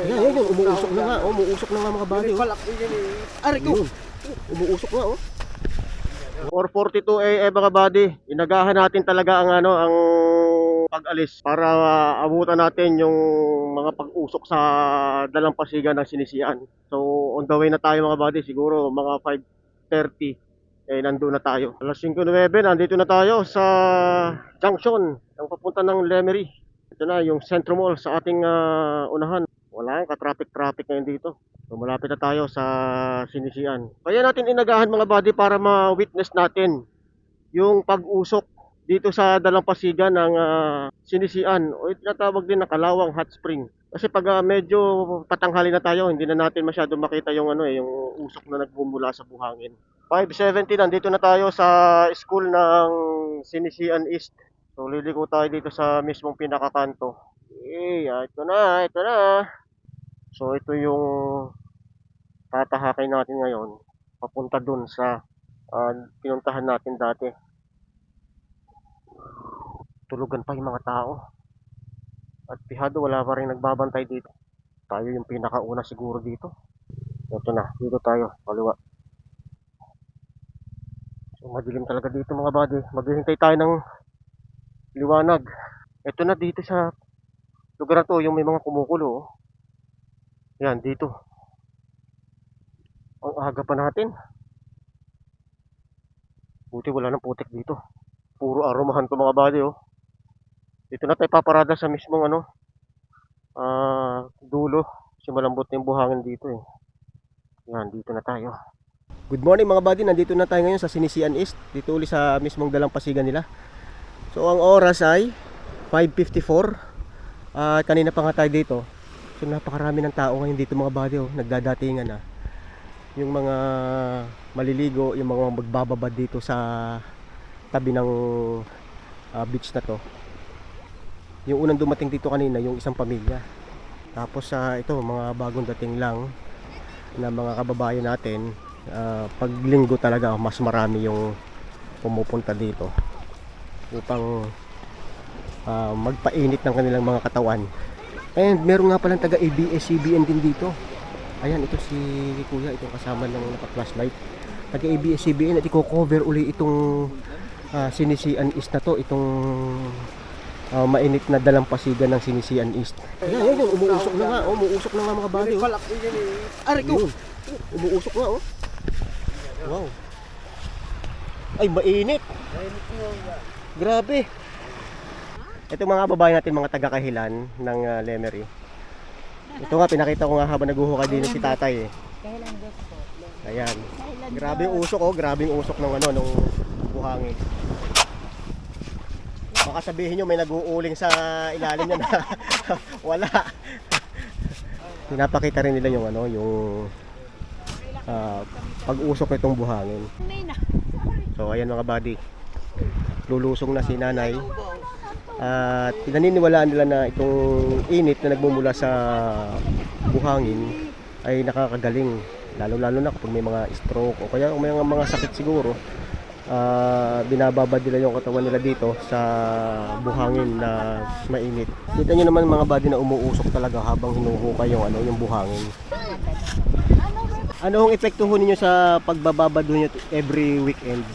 Yan, yan, yan. Umuusok na nga. Oh, umuusok na nga mga bali. Oh. Aray ko! Yun. Umuusok nga, oh. 442 AM mga buddy. Inagahan natin talaga ang ano, ang pag-alis para uh, abutan natin yung mga pag-usok sa dalampasigan ng sinisian. So, on the way na tayo mga buddy. Siguro mga 5.30 eh nandun na tayo. Alas 5.09, nandito na tayo sa junction ang papunta ng Lemery. Ito na yung Centro Mall sa ating ah, unahan. Wala, ka-traffic-traffic ngayon dito. So malapit na tayo sa sinisian. Kaya natin inagahan mga buddy para ma-witness natin yung pag-usok dito sa dalampasigan ng ah, sinisian o tinatawag din na Kalawang Hot Spring. Kasi pag ah, medyo patanghali na tayo, hindi na natin masyado makita yung ano eh, yung usok na nagbumula sa buhangin. 570 nandito na tayo sa school ng Sinisian East. So liliko tayo dito sa mismong pinakakanto. Eh, ah, ito na, ito na. So ito yung tatahakin natin ngayon papunta dun sa ah, pinuntahan natin dati. Tulugan pa yung mga tao. At pihado wala pa rin nagbabantay dito. Tayo yung pinakauna siguro dito. Ito na, dito tayo, kaliwa. So madilim talaga dito mga buddy. Maghihintay tayo ng liwanag. Ito na dito sa lugar na to, yung may mga kumukulo. Yan, dito. Ang aga pa natin. Buti wala ng putik dito. Puro aromahan to mga buddy oh. Dito na tayo paparada sa mismong ano, ah, dulo. Kasi malambot na yung buhangin dito eh. Yan, dito na tayo. Good morning mga buddy, nandito na tayo ngayon sa Sinisian East. Dito uli sa mismong dalampasigan nila. So ang oras ay 5.54. At kanina pa nga tayo dito. So napakarami ng tao ngayon dito mga buddy oh, nagdadatingan na. Yung mga maliligo, yung mga magbababad dito sa tabi ng ah, beach na to. Yung unang dumating dito kanina, yung isang pamilya. Tapos sa ito, mga bagong dating lang na mga kababayan natin, ah, pag linggo talaga mas marami yung pumupunta dito upang ah, magpainit ng kanilang mga katawan. And meron nga palang taga ABS-CBN din dito. Ayan, ito si Kuya, itong kasama ng naka-flashlight. Taga ABS-CBN at i-cover uli itong ah, sinisian East na to, itong ah, mainit na dalampasigan ng sinisian East. Ayan, ayan, ayan, umuusok na nga, oh, umuusok na nga mga bali. Oh. Aray ko! Yun. Umuusok nga, oh. Wow. Ay, mainit. Grabe. Ito mga babae natin, mga taga-kahilan ng uh, Lemery. Ito nga, pinakita ko nga habang naguhukay din si tatay eh. Ayan. Grabe yung usok oh, grabe yung usok ng ano, nung buhangin. Baka sabihin nyo may nag-uuling sa ilalim niya na wala. Pinapakita rin nila yung ano, yung ah, pag-usok nitong buhangin. So ayan mga buddy. Lulusong na si nanay. At pinaniniwalaan nila na itong init na nagmumula sa buhangin ay nakakagaling. Lalo-lalo na kapag may mga stroke o kaya may mga, mga sakit siguro. ah binababad nila yung katawan nila dito sa buhangin na mainit. Kita nyo naman mga buddy na umuusok talaga habang hinuhukay yung, ano, yung buhangin. Ano ang epekto ho ninyo sa pagbababad nyo every weekend?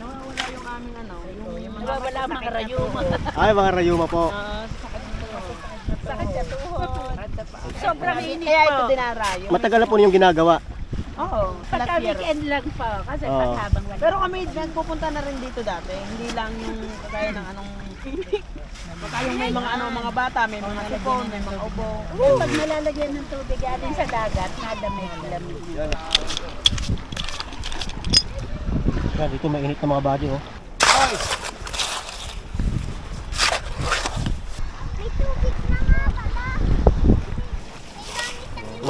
Nawawala yung aming ano, yung, yung mga wala mga rayuma. Ay, mga rayuma po. Ah, sakit sa tuhod. Sobrang init Kaya ito dinarayo. Matagal na po yung ginagawa. Oo. Pagka last year. weekend lang po, kasi Oo. pag habang wala. Pero kami nagpupunta na rin dito dati. Hindi lang yung kagaya ng anong Baka yung may mga ano mga bata, may mga sipon, may mga ubo. Pag nalalagyan ng tubig galing sa dagat, nadamig-lamig. Yan, dito mainit na mga body oh.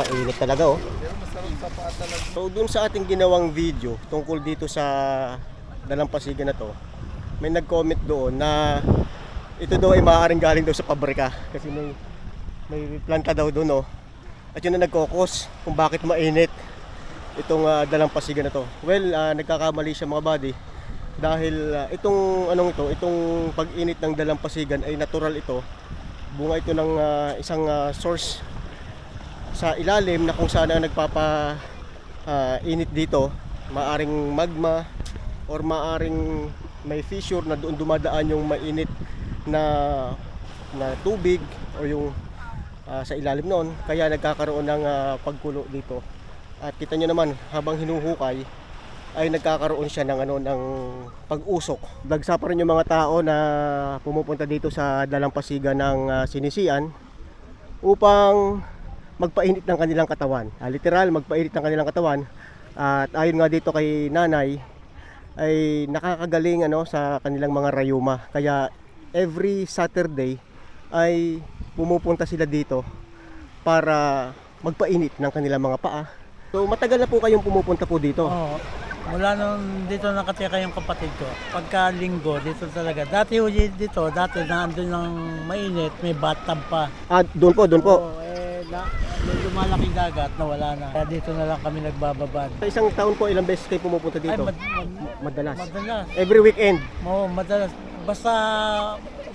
Mainit talaga oh. So dun sa ating ginawang video tungkol dito sa dalampasigan na to, may nag-comment doon na ito daw ay maaaring galing daw sa pabrika kasi may may planta daw doon oh. At yun na nagkokos kung bakit mainit itong ah, dalampasigan na to. Well, ah, nagkakamali siya mga buddy dahil ah, itong anong ito, itong pag-init ng dalampasigan ay natural ito. Bunga ito ng ah, isang ah, source sa ilalim na kung saan ang nagpapa ah, init dito, maaring magma or maaring may fissure na doon dumadaan yung mainit na na tubig o yung ah, sa ilalim noon. Kaya nagkakaroon ng ah, pagkulo dito. At kita nyo naman habang hinuhukay ay nagkakaroon siya ng ano ng pag-usok. Dagsa pa rin yung mga tao na pumupunta dito sa dalampasigan ng ah, sinisian upang magpainit ng kanilang katawan. Ah, literal magpainit ng kanilang katawan. At ayon nga dito kay nanay ay nakakagaling ano sa kanilang mga rayuma. Kaya every Saturday ay pumupunta sila dito para magpainit ng kanilang mga paa. So matagal na po kayong pumupunta po dito. Oo. Mula nung dito nakatira yung kapatid ko. Pagka linggo, dito talaga. Dati ho dito, dati na andun ng mainit, may bathtub pa. Ah, doon po, doon po. Oo, eh, na, lumalaking dagat, nawala na. Kaya dito na lang kami nagbababad. Sa isang taon po, ilang beses kayo pumupunta Ay, dito? mad, mad, Madalas. madalas. Every weekend. Oo, madalas. Basta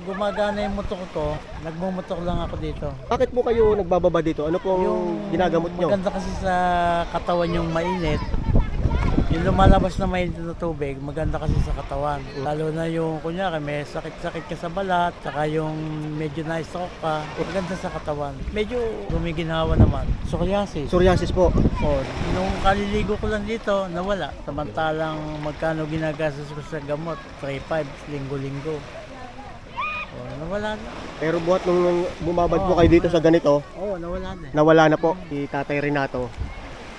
gumagana yung motor ko to, nagmumotor lang ako dito. Bakit po kayo nagbababa dito? Ano pong ginagamot nyo? Maganda kasi sa katawan yung mainit. Yung lumalabas na mainit na tubig, maganda kasi sa katawan. Lalo na yung, kunyari, may sakit-sakit ka sa balat, saka yung medyo na-stroke ka, maganda sa katawan. Medyo gumiginhawa naman. Psoriasis. Psoriasis po. Oh, nung kaliligo ko lang dito, nawala. Samantalang magkano ginagastos ko sa gamot, 3-5, linggo-linggo. Oh, nawala na. Pero buhat nung bumabad po kayo dito sa ganito, Oo, oh, nawala na. nawala na po si Tatay Renato.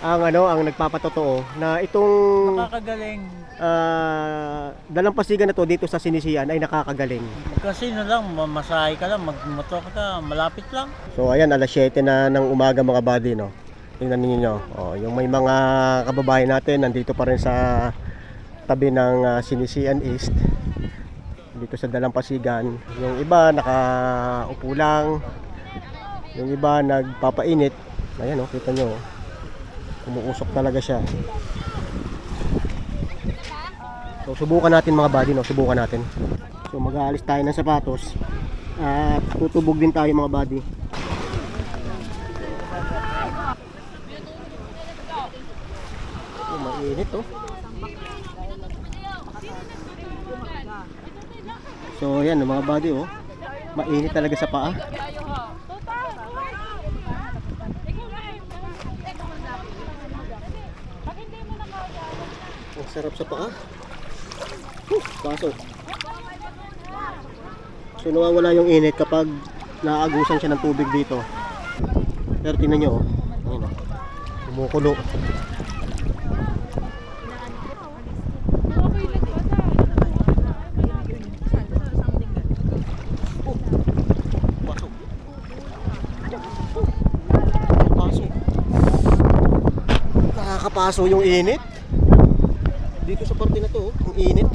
Ang ano, ang nagpapatotoo na itong Nakakagaling. ah, dalampasigan na to dito sa Sinisian ay nakakagaling. Kasi na lang, mamasahe ka lang, magmotor ka, malapit lang. So ayan, alas 7 na ng umaga mga buddy, no. Tingnan niyo Oh, yung may mga kababayan natin nandito pa rin sa tabi ng ah, Sinisian East. Dito sa Dalampasigan. Yung iba nakaupo lang. Yung iba nagpapainit. Ayan oh, kita nyo. oh. Umuusok talaga siya. So subukan natin mga buddy, no. Subukan natin. So mag-aalis tayo ng sapatos. At tutubog din tayo mga buddy. Oh, mainit oh. So yan mga buddy oh. Mainit talaga sa paa. Ang sarap sa paa. Huh, baso. So nawawala yung init kapag naagusan siya ng tubig dito. Pero tingnan nyo oh. Ayun oh. Pasok. Nakakapaso yung init. Dito sa parte na to, oh, ang init.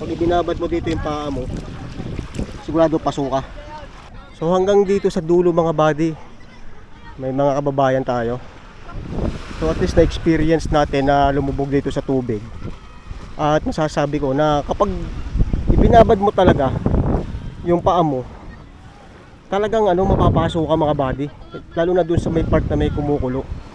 Pag ibinabad mo dito yung paa mo, sigurado paso ka. So hanggang dito sa dulo mga buddy, may mga kababayan tayo. So at least na-experience natin na lumubog dito sa tubig. At masasabi ko na kapag ibinabad mo talaga yung paa mo, talagang ano mapapasok ka mga buddy. Lalo na dun sa may part na may kumukulo.